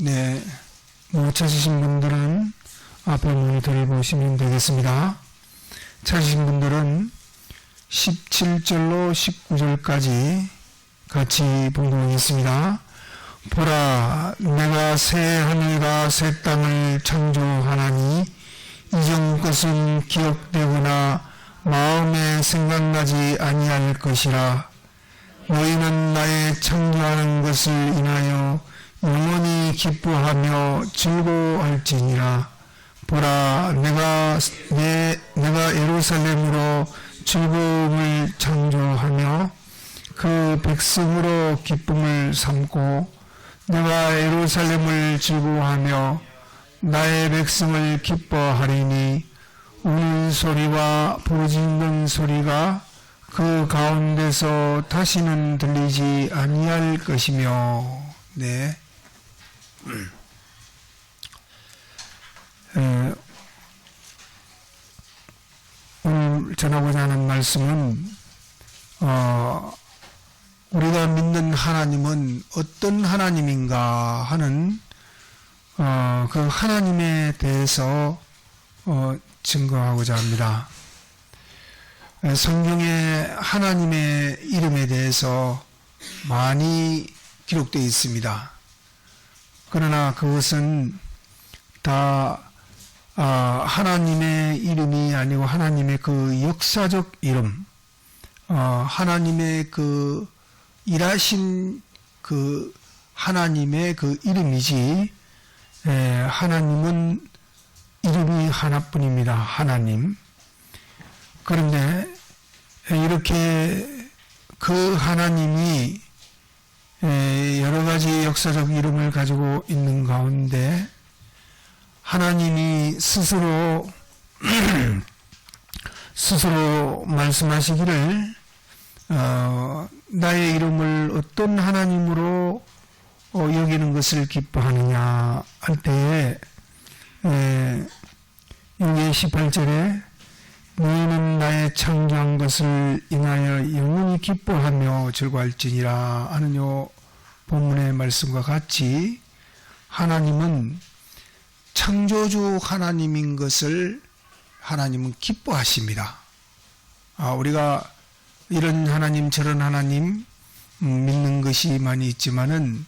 네, 못 찾으신 분들은 앞에 모니터를 보시면 되겠습니다. 찾으신 분들은 17절로 19절까지 같이 봉독하겠습니다. 보라, 내가 새 하늘과 새 땅을 창조하나니 이전 것은 기억되거나 마음에 생각나지 아니할 것이라. 너희는 나의 창조하는 것을 인하여 영원히 기뻐하며 즐거워할지니라. 보라, 내가 내 내가 예루살렘으로 즐거움을 창조하며 그 백성으로 기쁨을 삼고 내가 예루살렘을 즐거워하며 나의 백성을 기뻐하리니 우는 소리와 부르짖는 소리가 그 가운데서 다시는 들리지 아니할 것이며 네. 에, 오늘 전하고자 하는 말씀은 어, 우리가 믿는 하나님은 어떤 하나님인가 하는 어, 그 하나님에 대해서 어, 증거하고자 합니다. 에, 성경에 하나님의 이름에 대해서 많이 기록되어 있습니다. 그러나 그것은 다 아, 하나님의 이름이 아니고 하나님의 그 역사적 이름, 어, 하나님의 그 일하신 그 하나님의 그 이름이지, 에, 하나님은 이름이 하나뿐입니다. 하나님. 그런데 이렇게 그 하나님이 에, 여러 가지 역사적 이름을 가지고 있는 가운데 하나님이 스스로 스스로 말씀하시기를 어, 나의 이름을 어떤 하나님으로 어, 여기는 것을 기뻐하느냐 할 때에 에, 여기 18절에 너희는 나의 창조한 것을 인하여 영원히 기뻐하며 즐거할지니라 하는 요 본문의 말씀과 같이 하나님은 창조주 하나님인 것을 하나님은 기뻐하십니다. 아, 우리가 이런 하나님 저런 하나님 음, 믿는 것이 많이 있지만은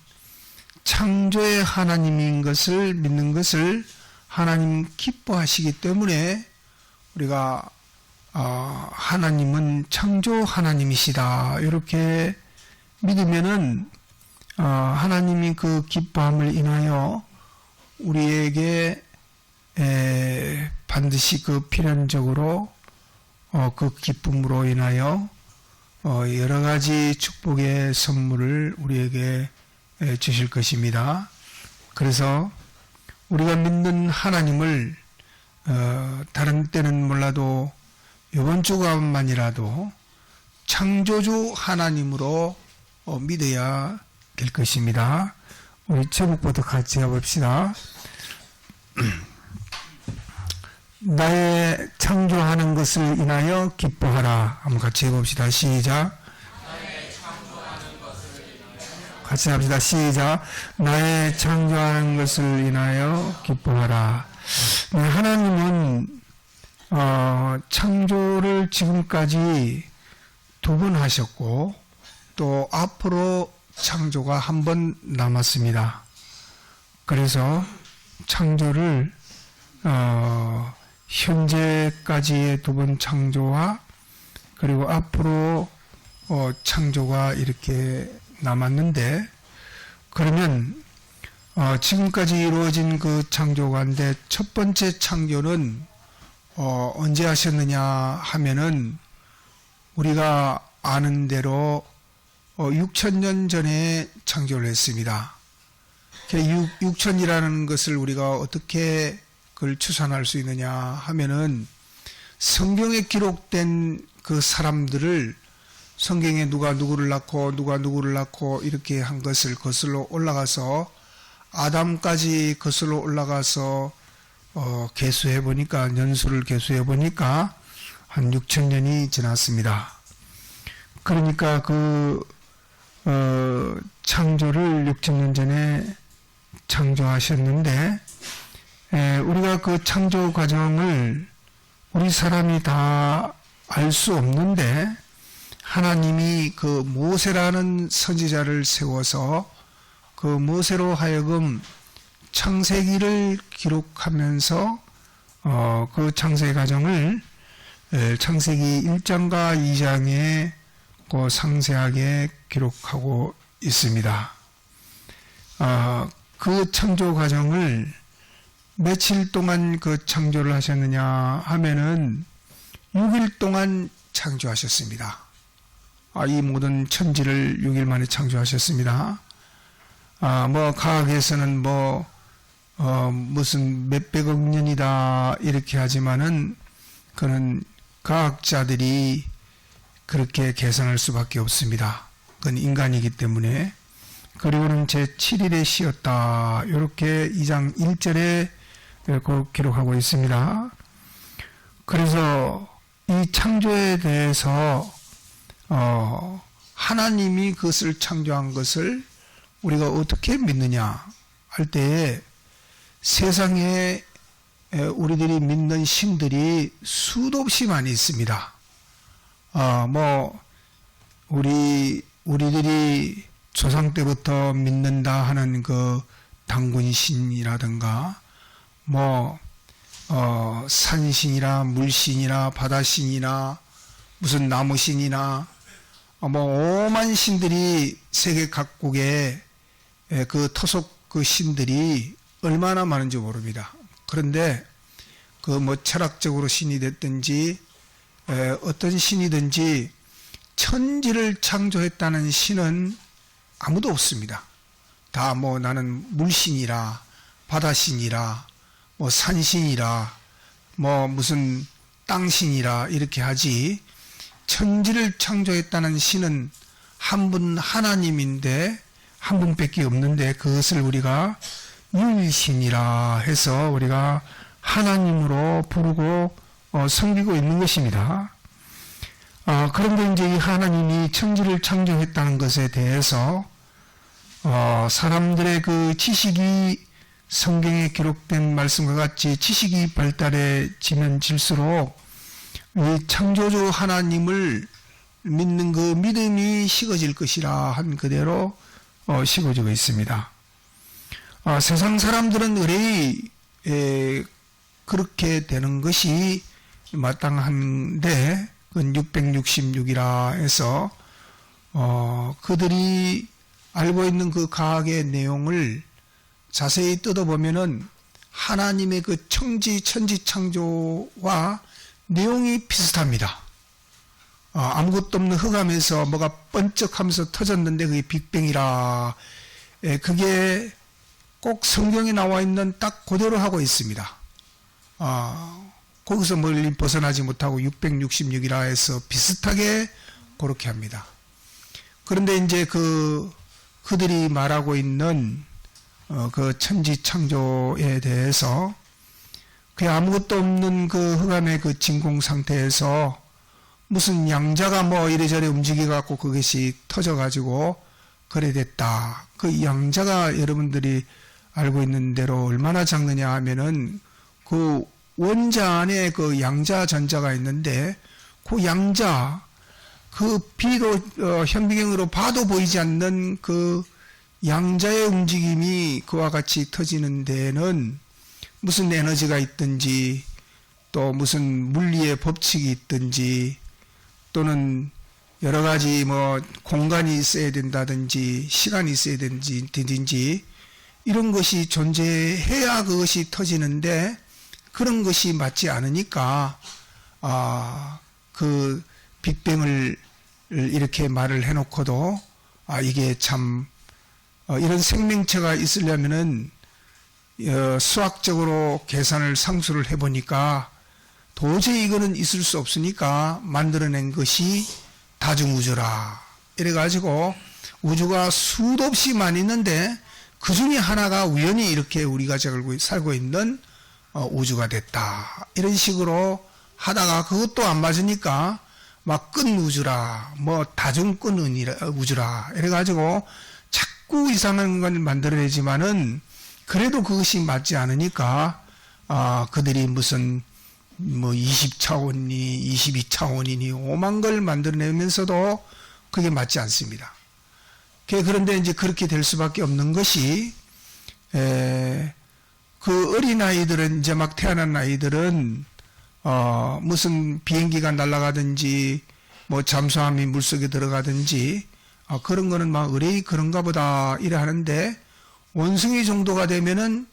창조의 하나님인 것을 믿는 것을 하나님 기뻐하시기 때문에 우리가 어, 하나님은 창조 하나님이시다 이렇게 믿으면은 어, 하나님이 그 기뻐함을 인하여 우리에게 에, 반드시 그 필연적으로 어, 그 기쁨으로 인하여 어, 여러 가지 축복의 선물을 우리에게 에, 주실 것입니다. 그래서 우리가 믿는 하나님을 어, 다른 때는 몰라도 이번 주간만이라도 창조주 하나님으로 어, 믿어야 될 것입니다. 우리 제목부터 같이 해봅시다. 나의 창조하는 것을 인하여 기뻐하라. 한번 같이 해봅시다. 시작. 같이 합시다. 시작. 나의 창조하는 것을 인하여 기뻐하라. 네, 하나님은 어, 창조를 지금까지 두 번 하셨고 또 앞으로 창조가 한 번 남았습니다. 그래서 창조를 어, 현재까지의 두 번 창조와 그리고 앞으로 어, 창조가 이렇게 남았는데 그러면 어, 지금까지 이루어진 그 창조 가운데 첫 번째 창조는 어, 언제 하셨느냐 하면은 우리가 아는 대로 어, 6천년 전에 창조를 했습니다. 6천이라는 것을 우리가 어떻게 그걸 추산할 수 있느냐 하면은 성경에 기록된 그 사람들을 성경에 누가 누구를 낳고 누가 누구를 낳고 이렇게 한 것을 거슬러 올라가서 아담까지 거슬러 올라가서 어, 개수해 보니까 연수를 개수해 보니까 한 6천 년이 지났습니다. 그러니까 그 어, 창조를 6천 년 전에 창조하셨는데 에, 우리가 그 창조 과정을 우리 사람이 다 알 수 없는데 하나님이 그 모세라는 선지자를 세워서 그 모세로 하여금 창세기를 기록하면서 어, 그 창세 과정을 에, 창세기 1장과 2장에 그 상세하게 기록하고 있습니다. 아, 그 창조 과정을 며칠 동안 그 창조를 하셨느냐 하면은 6일 동안 창조하셨습니다. 아, 이 모든 천지를 6일 만에 창조하셨습니다. 아, 뭐, 과학에서는 뭐, 어, 무슨 몇백억 년이다, 이렇게 하지만은, 그는 과학자들이 그렇게 계산할 수밖에 없습니다. 그건 인간이기 때문에. 그리고는 제 7일에 쉬었다. 이렇게 2장 1절에 그 기록하고 있습니다. 그래서 이 창조에 대해서 어, 하나님이 그것을 창조한 것을 우리가 어떻게 믿느냐 할 때에 세상에 에, 우리들이 믿는 신들이 수도 없이 많이 있습니다. 어, 뭐 우리 우리들이 조상 때부터 믿는다 하는 그 당군신이라든가 뭐 어, 산신이나 물신이나 바다신이나 무슨 나무신이나 어, 뭐 오만 신들이 세계 각국에 에, 그 토속 그 신들이 얼마나 많은지 모릅니다. 그런데 그 뭐 철학적으로 신이 됐든지 에, 어떤 신이든지 천지를 창조했다는 신은 아무도 없습니다. 다 뭐 나는 물신이라 바다신이라 뭐 산신이라 뭐 무슨 땅신이라 이렇게 하지 천지를 창조했다는 신은 한 분 하나님인데 한 분밖에 없는데 그것을 우리가 유일신이라 해서 우리가 하나님으로 부르고 어, 섬기고 있는 것입니다. 어, 그런데 이제 이 하나님이 천지를 창조했다는 것에 대해서 어, 사람들의 그 지식이 성경에 기록된 말씀과 같이 지식이 발달해지면 질수록 이 창조주 하나님을 믿는 그 믿음이 식어질 것이라 한 그대로 어, 식어지고 있습니다. 어, 세상 사람들은 의뢰이 에, 그렇게 되는 것이 마땅한데 그건 666이라 해서 어, 그들이 알고 있는 그 과학의 내용을 자세히 뜯어보면은 하나님의 그 청지 천지 창조와 내용이 비슷합니다. 어, 아무것도 없는 흑암에서 뭐가 번쩍하면서 터졌는데 그게 빅뱅이라. 예, 그게 꼭 성경에 나와 있는 딱 그대로 하고 있습니다. 어, 거기서 멀리 벗어나지 못하고 666이라 해서 비슷하게 그렇게 합니다. 그런데 이제 그 그들이 말하고 있는 어, 그 천지 창조에 대해서 그 아무것도 없는 그 흑암의 그 진공 상태에서 무슨 양자가 뭐 이래저래 움직여 갖고 그것이 터져 가지고 그래 됐다. 그 양자가 여러분들이 알고 있는 대로 얼마나 작느냐 하면은 그 원자 안에 그 양자 전자가 있는데 그 양자 그 비도 어, 현미경으로 봐도 보이지 않는 그 양자의 움직임이 그와 같이 터지는 데는 무슨 에너지가 있든지 또 무슨 물리의 법칙이 있든지 또는 여러 가지 뭐 공간이 있어야 된다든지 시간이 있어야 되든지 이런 것이 존재해야 그것이 터지는데 그런 것이 맞지 않으니까 아 그 빅뱅을 이렇게 말을 해놓고도 아 이게 참 어, 이런 생명체가 있으려면은 어, 수학적으로 계산을 상수를 해보니까 도저히 이거는 있을 수 없으니까 만들어낸 것이 다중우주라. 이래가지고 우주가 수도 없이 많이 있는데 그 중에 하나가 우연히 이렇게 우리가 살고 있는 어, 우주가 됐다. 이런 식으로 하다가 그것도 안 맞으니까 막 끈 우주라, 뭐 다중끈 우주라. 이래가지고 자꾸 이상한 걸 만들어내지만은 그래도 그것이 맞지 않으니까 아 그들이 무슨 뭐 20차원이 22차원이니 오만 걸 만들어내면서도 그게 맞지 않습니다. 그- 그런데 이제 그렇게 될 수밖에 없는 것이 에, 그 어린 아이들은 이제 막 태어난 아이들은 어 무슨 비행기가 날아가든지 뭐 잠수함이 물속에 들어가든지 아, 그런 거는 막 의뢰이 그런가 보다 이래 하는데 원숭이 정도가 되면은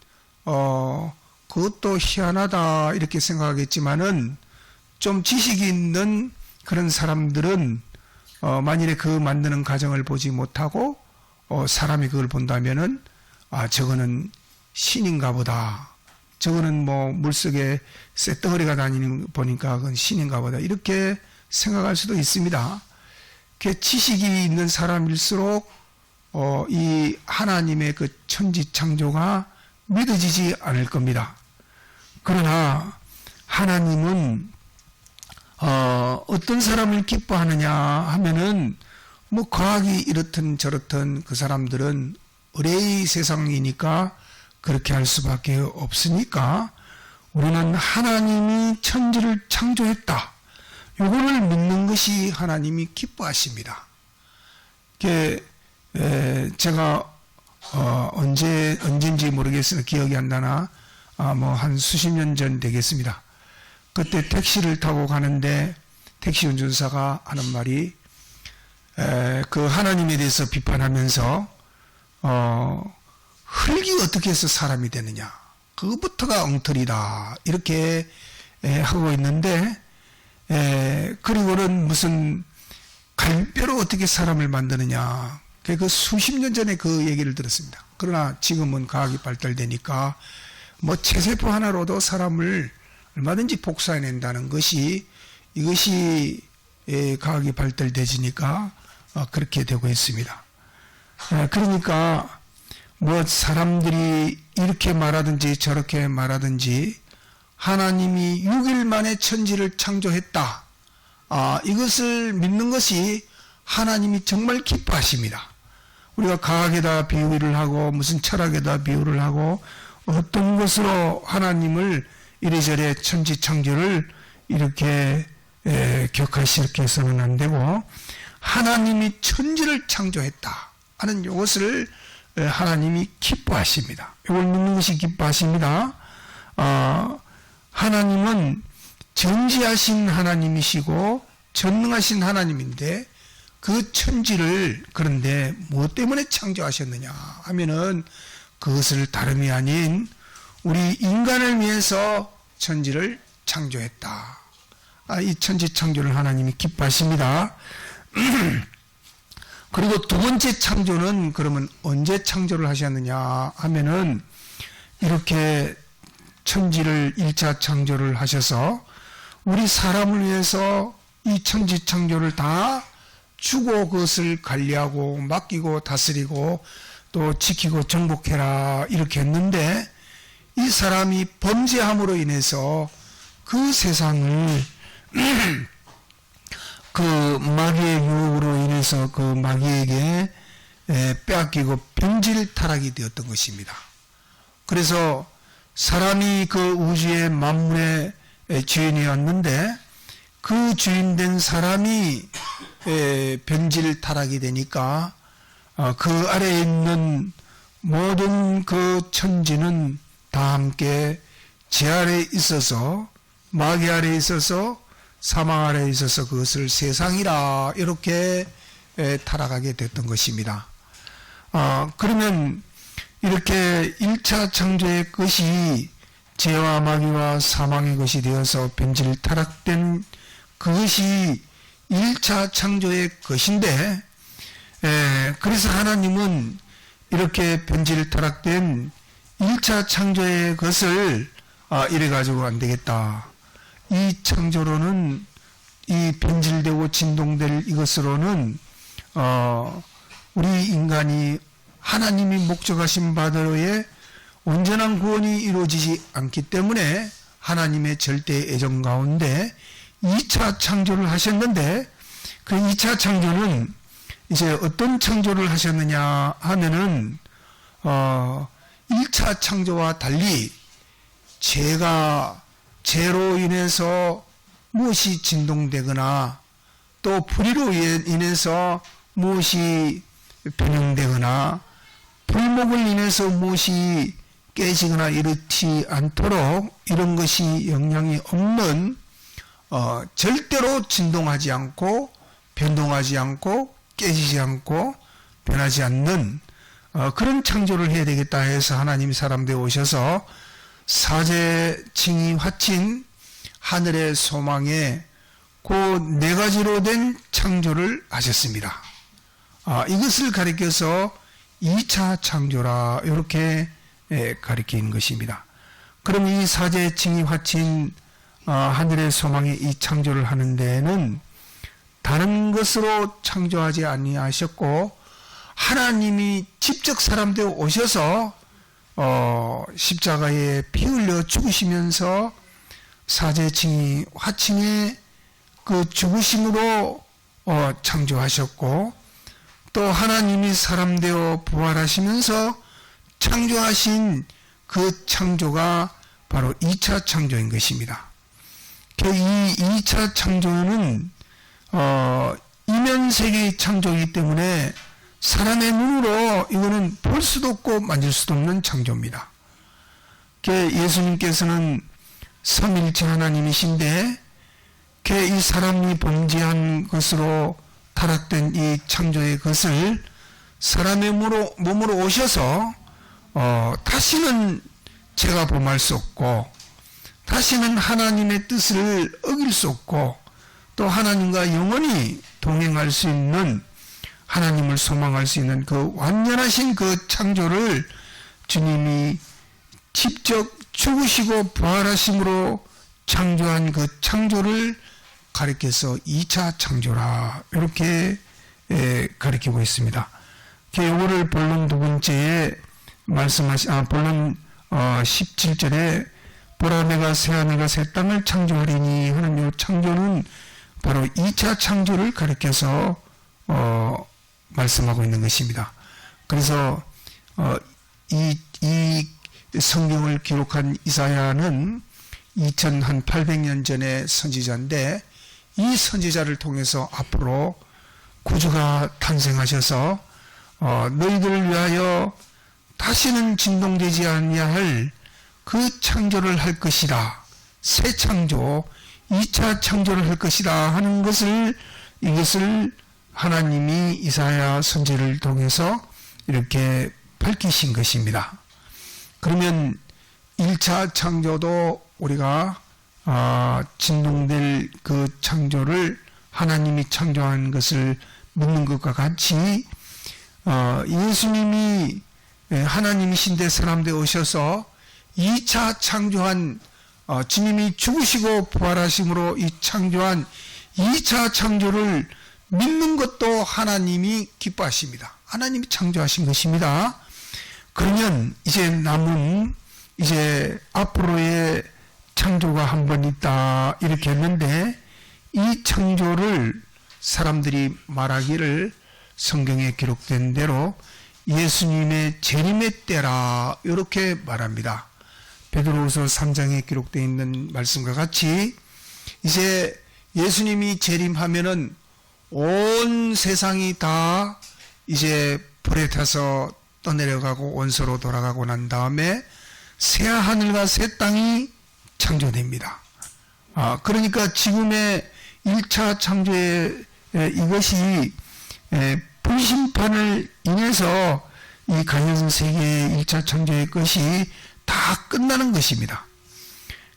어 그것도 희한하다 이렇게 생각하겠지만은 좀 지식이 있는 그런 사람들은 어 만일에 그 만드는 과정을 보지 못하고 어 사람이 그걸 본다면은 아 저거는 신인가 보다. 저거는 뭐 물속에 쇳덩어리가 다니는 거 보니까 그건 신인가 보다. 이렇게 생각할 수도 있습니다. 그 지식이 있는 사람일수록 어, 이 하나님의 그 천지 창조가 믿어지지 않을 겁니다. 그러나 하나님은 어, 어떤 사람을 기뻐하느냐 하면은 뭐 과학이 이렇든 저렇든 그 사람들은 의뢰의 세상이니까 그렇게 할 수밖에 없으니까 우리는 하나님이 천지를 창조했다. 요거를 믿는 것이 하나님이 기뻐하십니다. 그, 에, 제가 어, 언제 언젠지 모르겠으나 기억이 안 나나 아, 뭐 한 수십 년 전 되겠습니다. 그때 택시를 타고 가는데 택시 운전사가 하는 말이 에, 그 하나님에 대해서 비판하면서 어, 흙이 어떻게 해서 사람이 되느냐. 그것부터가 엉터리다. 이렇게 에, 하고 있는데 에, 그리고는 무슨 갈뼈로 어떻게 사람을 만드느냐. 그- 그 수십 년 전에 그 얘기를 들었습니다. 그러나 지금은 과학이 발달되니까 뭐 체세포 하나로도 사람을 얼마든지 복사해낸다는 것이 이것이 에, 과학이 발달되지니까 어, 그렇게 되고 있습니다. 에, 그러니까 뭐 사람들이 이렇게 말하든지 저렇게 말하든지 하나님이 6일 만에 천지를 창조했다. 아, 이것을 믿는 것이 하나님이 정말 기뻐하십니다. 우리가 과학에다 비유를 하고 무슨 철학에다 비유를 하고 어떤 것으로 하나님을 이래저래 천지 창조를 이렇게 에, 격하시게 해서는 안 되고 하나님이 천지를 창조했다 하는 이것을 에, 하나님이 기뻐하십니다. 이걸 믿는 것이 기뻐하십니다. 어, 하나님은 전지하신 하나님이시고 전능하신 하나님인데 그 천지를 그런데 무엇 때문에 창조하셨느냐 하면은 그것을 다름이 아닌 우리 인간을 위해서 천지를 창조했다. 아, 이 천지 창조를 하나님이 기뻐하십니다. 그리고 두 번째 창조는 그러면 언제 창조를 하셨느냐 하면은 이렇게 천지를 1차 창조를 하셔서 우리 사람을 위해서 이 천지 창조를 다 주고 그것을 관리하고 맡기고 다스리고 또 지키고 정복해라 이렇게 했는데 이 사람이 범죄함으로 인해서 그 세상을 그 마귀의 유혹으로 인해서 그 마귀에게 에, 빼앗기고 변질 타락이 되었던 것입니다. 그래서 사람이 그 우주의 만물의 에, 주인이었는데 그 주인 된 사람이 에, 변질 타락이 되니까 어, 그 아래에 있는 모든 그 천지는 다 함께 제 아래에 있어서 마귀 아래에 있어서 사망 아래에 있어서 그것을 세상이라 이렇게 에, 타락하게 됐던 것입니다. 어, 그러면 이렇게 1차 창조의 것이 죄와 마귀와 사망의 것이 되어서 변질 타락된 그것이 1차 창조의 것인데 에, 그래서 하나님은 이렇게 변질 타락된 1차 창조의 것을 아, 이래 가지고 안 되겠다. 이 창조로는 이 변질되고 진동될 이것으로는 어, 우리 인간이 하나님이 목적하신 바대로의 온전한 구원이 이루어지지 않기 때문에 하나님의 절대 애정 가운데 2차 창조를 하셨는데 그 2차 창조는 이제 어떤 창조를 하셨느냐 하면은 어 1차 창조와 달리 죄가 죄로 인해서 무엇이 진동되거나 또 불의로 예, 인해서 무엇이 변형되거나 불목을 인해서 무엇이 깨지거나 이렇지 않도록 이런 것이 영향이 없는 어, 절대로 진동하지 않고 변동하지 않고 깨지지 않고 변하지 않는 어, 그런 창조를 해야 되겠다 해서 하나님이 사람 되어 오셔서 사제, 칭이, 화친 하늘의 소망에 그 네 가지로 된 창조를 하셨습니다. 아, 이것을 가리켜서 2차 창조라 이렇게 예, 가리킨 것입니다. 그럼 이 사제, 칭이, 화친 어, 하늘의 소망에 이 창조를 하는 데에는 다른 것으로 창조하지 아니하셨고 하나님이 직접 사람 되어 오셔서 어, 십자가에 피 흘려 죽으시면서 사제칭이 화칭의 그 죽으심으로 어, 창조하셨고 또 하나님이 사람 되어 부활하시면서 창조하신 그 창조가 바로 2차 창조인 것입니다. 그 이 2차 창조는 어, 이면 세계의 창조이기 때문에 사람의 눈으로 이거는 볼 수도 없고 만질 수도 없는 창조입니다. 그 예수님께서는 삼일체 하나님이신데 그이 사람이 범죄한 것으로 타락된 이 창조의 것을 사람의 몸으로, 오셔서 어, 다시는 제가 범할 수 없고 다시는 하나님의 뜻을 어길 수 없고 또 하나님과 영원히 동행할 수 있는 하나님을 소망할 수 있는 그 완전하신 그 창조를 주님이 직접 죽으시고 부활하심으로 창조한 그 창조를 가리켜서 2차 창조라 이렇게 가리키고 있습니다. 요거를 본론 두 번째에 말씀하신 아 본론 어 17절에 보라 내가 새 하늘과 새 땅을 창조하리니 하는 요 창조는 바로 2차 창조를 가리켜서 어 말씀하고 있는 것입니다. 그래서 어, 이, 이 성경을 기록한 이사야는 2800년 전의 선지자인데 이 선지자를 통해서 앞으로 구주가 탄생하셔서 어, 너희들을 위하여 다시는 진동되지 아니할 그 창조를 할 것이다. 새 창조, 2차 창조를 할 것이다 하는 것을 이것을 하나님이 이사야 선지를 통해서 이렇게 밝히신 것입니다. 그러면 1차 창조도 우리가 아, 진동될 그 창조를 하나님이 창조한 것을 믿는 것과 같이 어, 예수님이 하나님이신데 사람들 오셔서 2차 창조한 어, 주님이 죽으시고 부활하심으로 이 창조한 2차 창조를 믿는 것도 하나님이 기뻐하십니다. 하나님이 창조하신 것입니다. 그러면 이제 남은 이제 앞으로의 창조가 한 번 있다 이렇게 했는데 이 창조를 사람들이 말하기를 성경에 기록된 대로 예수님의 재림의 때라 이렇게 말합니다. 베드로후서 3장에 기록되어 있는 말씀과 같이 이제 예수님이 재림하면은 온 세상이 다 이제 불에 타서 떠내려가고 원소로 돌아가고 난 다음에 새 하늘과 새 땅이 창조됩니다. 아, 그러니까 지금의 1차 창조의 이것이 불심판을 인해서 이 가년 세계의 1차 창조의 것이 다 끝나는 것입니다.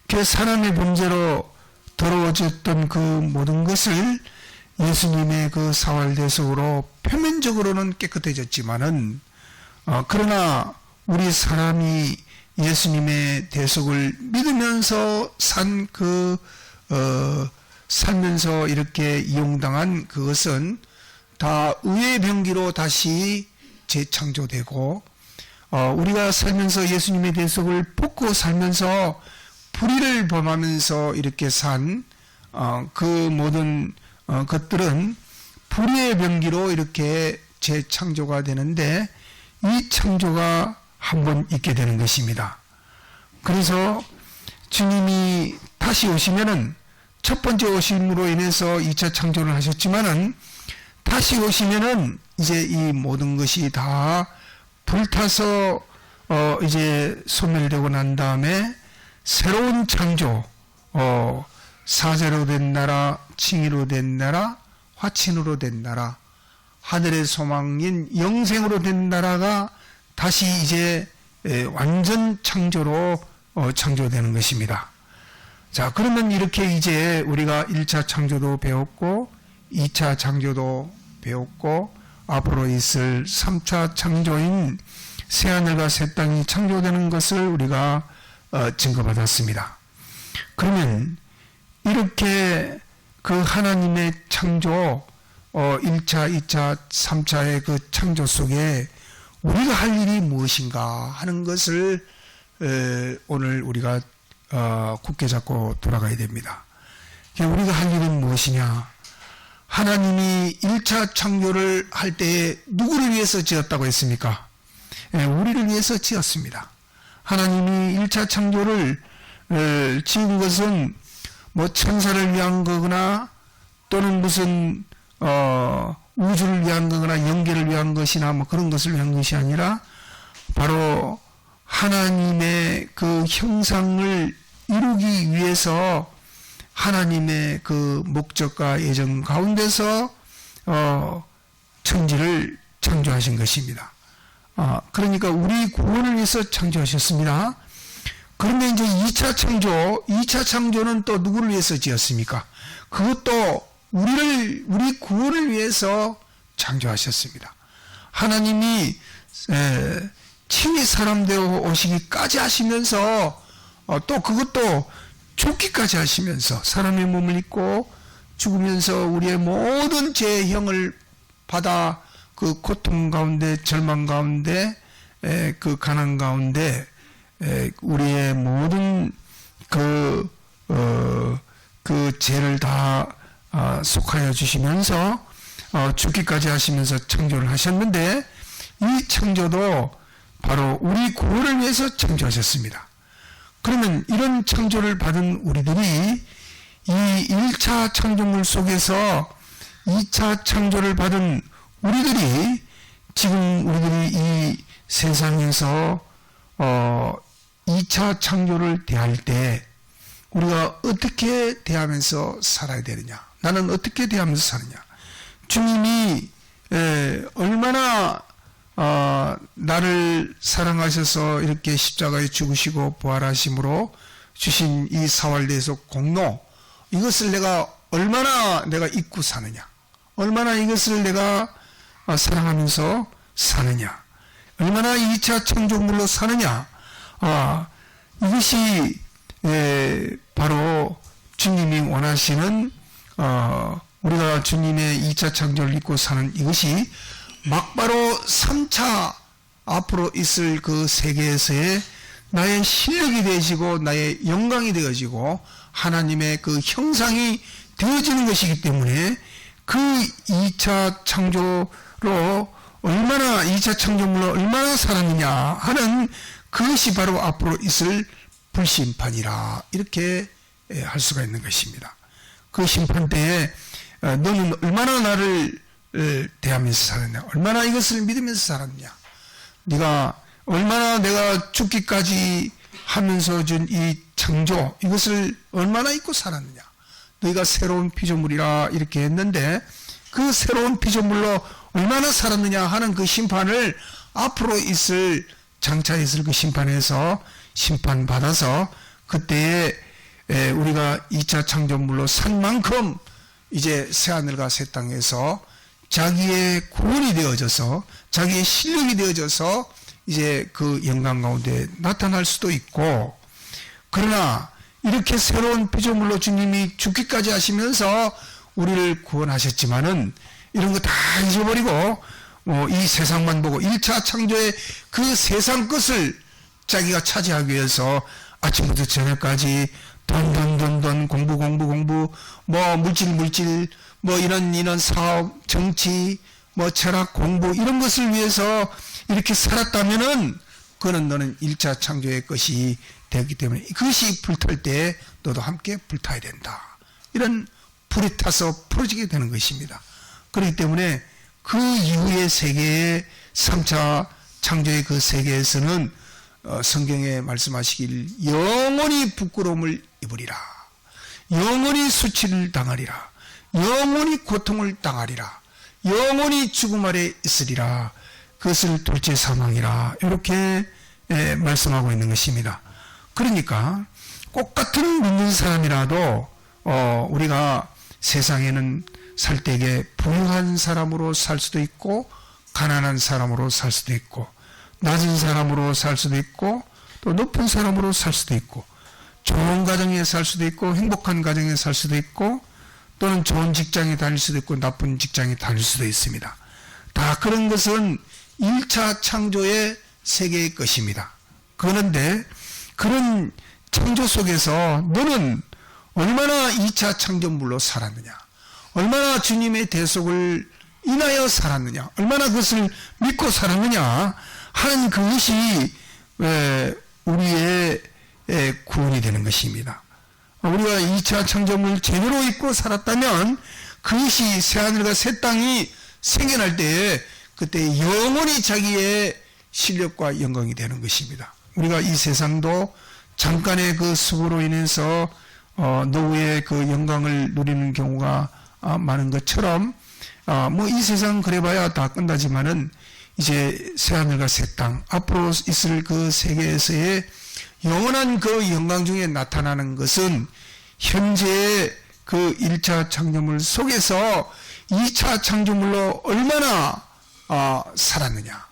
그 사람의 범죄로 더러워졌던 그 모든 것을 예수님의 그 사활대속으로 표면적으로는 깨끗해졌지만은 어, 그러나 우리 사람이 예수님의 대속을 믿으면서 산그 어, 살면서 이렇게 이용당한 그것은 다 의의 병기로 다시 재창조되고 어, 우리가 살면서 예수님의 대속을 벗고 살면서 불의를 범하면서 이렇게 산그 어, 그 모든 어, 것들은 불의의 병기로 이렇게 재창조가 되는데 이 창조가 한 번 있게 되는 것입니다. 그래서 주님이 다시 오시면은 첫 번째 오심으로 인해서 2차 창조를 하셨지만은 다시 오시면은 이제 이 모든 것이 다 불타서 어 이제 소멸되고 난 다음에 새로운 창조 어 사제로 된 나라, 칭의로 된 나라, 화친으로 된 나라, 하늘의 소망인 영생으로 된 나라가 다시 이제 에, 완전 창조로 어, 창조되는 것입니다. 자, 그러면 이렇게 이제 우리가 1차 창조도 배웠고, 2차 창조도 배웠고, 앞으로 있을 3차 창조인 새하늘과 새 땅이 창조되는 것을 우리가 어, 증거받았습니다. 그러면 이렇게 그 하나님의 창조, 어, 1차, 2차, 3차의 그 창조 속에 우리가 할 일이 무엇인가 하는 것을 에, 오늘 우리가 어, 굳게 잡고 돌아가야 됩니다. 우리가 할 일은 무엇이냐? 하나님이 1차 창조를 할 때에 누구를 위해서 지었다고 했습니까? 예, 우리를 위해서 지었습니다. 하나님이 1차 창조를 에, 지은 것은 뭐 천사를 위한 거거나 또는 무슨 어, 우주를 위한 거거나 연계를 위한 것이나 뭐 그런 것을 위한 것이 아니라 바로 하나님의 그 형상을 이루기 위해서 하나님의 그 목적과 예정 가운데서 어, 천지를 창조하신 것입니다. 아, 그러니까 우리 구원을 위해서 창조하셨습니다. 그런데 이제 2차 창조, 2차 창조는 또 누구를 위해서 지었습니까? 그것도 우리를, 우리 구원을 위해서 창조하셨습니다. 하나님이, 에, 친히 사람 되어 오시기까지 하시면서, 어, 또 그것도 죽기까지 하시면서 사람의 몸을 입고 죽으면서 우리의 모든 죄형을 받아 그 고통 가운데, 절망 가운데, 에, 그 가난 가운데, 우리의 모든 그, 어, 그 죄를 다 어, 속하여 주시면서 어, 죽기까지 하시면서 창조를 하셨는데 이 창조도 바로 우리 구원을 위해서 창조하셨습니다. 그러면 이런 창조를 받은 우리들이 이 1차 창조물 속에서 2차 창조를 받은 우리들이 지금 우리들이 이 세상에서 어 2차 창조를 대할 때 우리가 어떻게 대하면서 살아야 되느냐? 나는 어떻게 대하면서 사느냐? 주님이 에, 얼마나 어, 나를 사랑하셔서 이렇게 십자가에 죽으시고 부활하심으로 주신 이 사활대에서 공로 이것을 내가 얼마나 내가 잊고 사느냐? 얼마나 이것을 내가 어, 사랑하면서 사느냐? 얼마나 2차 창조물로 사느냐? 아, 이것이 예, 바로 주님이 원하시는 어, 우리가 주님의 2차 창조를 입고 사는 이것이 막바로 3차 앞으로 있을 그 세계에서의 나의 실력이 되어지고 나의 영광이 되어지고 하나님의 그 형상이 되어지는 것이기 때문에 그 2차 창조로 얼마나 2차 창조물로 얼마나 살았느냐 하는 그것이 바로 앞으로 있을 불심판이라 이렇게 할 수가 있는 것입니다. 그 심판 때에 어, 너는 얼마나 나를 대하면서 살았냐, 얼마나 이것을 믿으면서 살았냐, 네가 얼마나 내가 죽기까지 하면서 준 이 창조 이것을 얼마나 잊고 살았느냐. 너희가 새로운 피조물이라 이렇게 했는데 그 새로운 피조물로 얼마나 살았느냐 하는 그 심판을 앞으로 있을 장차 있을 그 심판에서 심판받아서 그때에 우리가 2차 창조물로 산 만큼 이제 새하늘과 새 땅에서 자기의 구원이 되어져서 자기의 실력이 되어져서 이제 그 영광 가운데 나타날 수도 있고 그러나 이렇게 새로운 피조물로 주님이 죽기까지 하시면서 우리를 구원하셨지만은 이런 거 다 잊어버리고 어, 이 세상만 보고 1차 창조의 그 세상 것을 자기가 차지하기 위해서 아침부터 저녁까지 돈, 돈, 돈, 돈, 공부, 공부, 공부, 뭐, 물질, 물질, 뭐, 이런, 이런 사업, 정치, 뭐, 철학, 공부, 이런 것을 위해서 이렇게 살았다면은 그는 너는 1차 창조의 것이 되기 때문에 그것이 불탈 때 너도 함께 불타야 된다. 이런 불이 타서 풀어지게 되는 것입니다. 그렇기 때문에 그 이후의 세계의 3차 창조의 그 세계에서는 어, 성경에 말씀하시길 영원히 부끄러움을 입으리라. 영원히 수치를 당하리라. 영원히 고통을 당하리라. 영원히 죽음 아래 있으리라. 그것을 둘째 사망이라. 이렇게 예, 말씀하고 있는 것입니다. 그러니까 꼭 같은 믿는 사람이라도 어, 우리가 세상에는 살 때에 부유한 사람으로 살 수도 있고 가난한 사람으로 살 수도 있고 낮은 사람으로 살 수도 있고 또 높은 사람으로 살 수도 있고 좋은 가정에 살 수도 있고 행복한 가정에 살 수도 있고 또는 좋은 직장에 다닐 수도 있고 나쁜 직장에 다닐 수도 있습니다. 다 그런 것은 1차 창조의 세계의 것입니다. 그런데 그런 창조 속에서 너는 얼마나 2차 창조물로 살았느냐? 얼마나 주님의 대속을 인하여 살았느냐? 얼마나 그것을 믿고 살았느냐? 하는 그것이 에, 우리의 에, 구원이 되는 것입니다. 우리가 2차 창조물 제대로 잊고 살았다면 그것이 새하늘과 새 땅이 생겨날 때에 그때 영원히 자기의 실력과 영광이 되는 것입니다. 우리가 이 세상도 잠깐의 그 수고로 인해서 어, 노후의 그 영광을 누리는 경우가 아, 많은 것처럼 아, 뭐이 세상 그래봐야 다 끝나지만은 이제 새하늘과 새 땅 앞으로 있을 그 세계에서의 영원한 그 영광 중에 나타나는 것은 현재의 그 1차 창조물 속에서 2차 창조물로 얼마나 아, 살았느냐.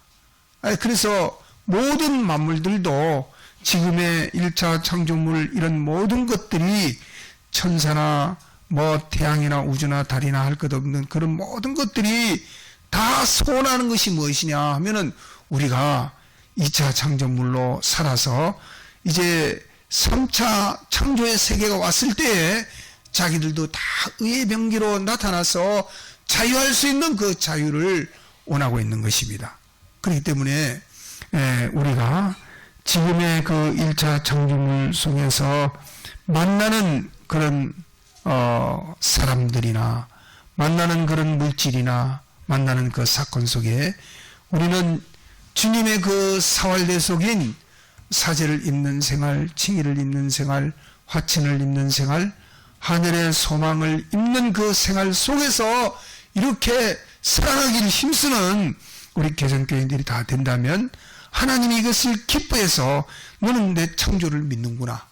그래서 모든 만물들도 지금의 1차 창조물 이런 모든 것들이 천사나 뭐 태양이나 우주나 달이나 할 것 없는 그런 모든 것들이 다 소원하는 것이 무엇이냐 하면은 우리가 2차 창조물로 살아서 이제 3차 창조의 세계가 왔을 때에 자기들도 다 의의 병기로 나타나서 자유할 수 있는 그 자유를 원하고 있는 것입니다. 그렇기 때문에 우리가 지금의 그 1차 창조물 속에서 만나는 그런 어 사람들이나 만나는 그런 물질이나 만나는 그 사건 속에 우리는 주님의 그 사활대 속인 사제를 입는 생활, 칭의를 입는 생활, 화친을 입는 생활, 하늘의 소망을 입는 그 생활 속에서 이렇게 살아가기를 힘쓰는 우리 개정교인들이 다 된다면 하나님이 이것을 기뻐해서 너는 내 창조를 믿는구나.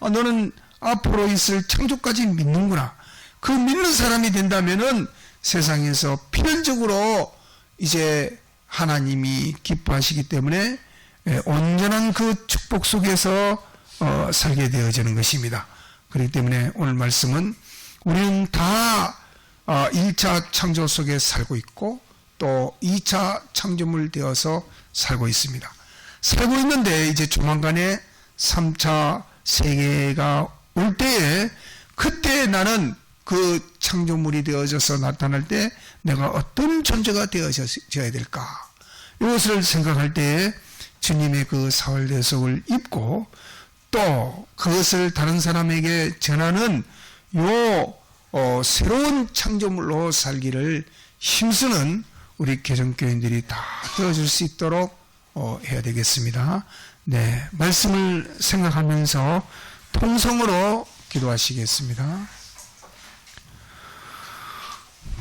아, 너는 앞으로 있을 창조까지 믿는구나. 그 믿는 사람이 된다면은 세상에서 필연적으로 이제 하나님이 기뻐하시기 때문에 예, 온전한 그 축복 속에서 어, 살게 되어지는 것입니다. 그렇기 때문에 오늘 말씀은 우리는 다 1차 어, 창조 속에 살고 있고 또 2차 창조물 되어서 살고 있습니다. 살고 있는데 이제 조만간에 3차 세계가 올 때에 그때 나는 그 창조물이 되어져서 나타날 때 내가 어떤 존재가 되어져야 될까? 이것을 생각할 때에 주님의 그 사월 대속을 입고 또 그것을 다른 사람에게 전하는 요 어, 새로운 창조물로 살기를 힘쓰는 우리 개정교인들이 다 되어줄 수 있도록 어, 해야 되겠습니다. 네, 말씀을 생각하면서 통성으로 기도하시겠습니다.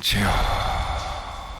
주여.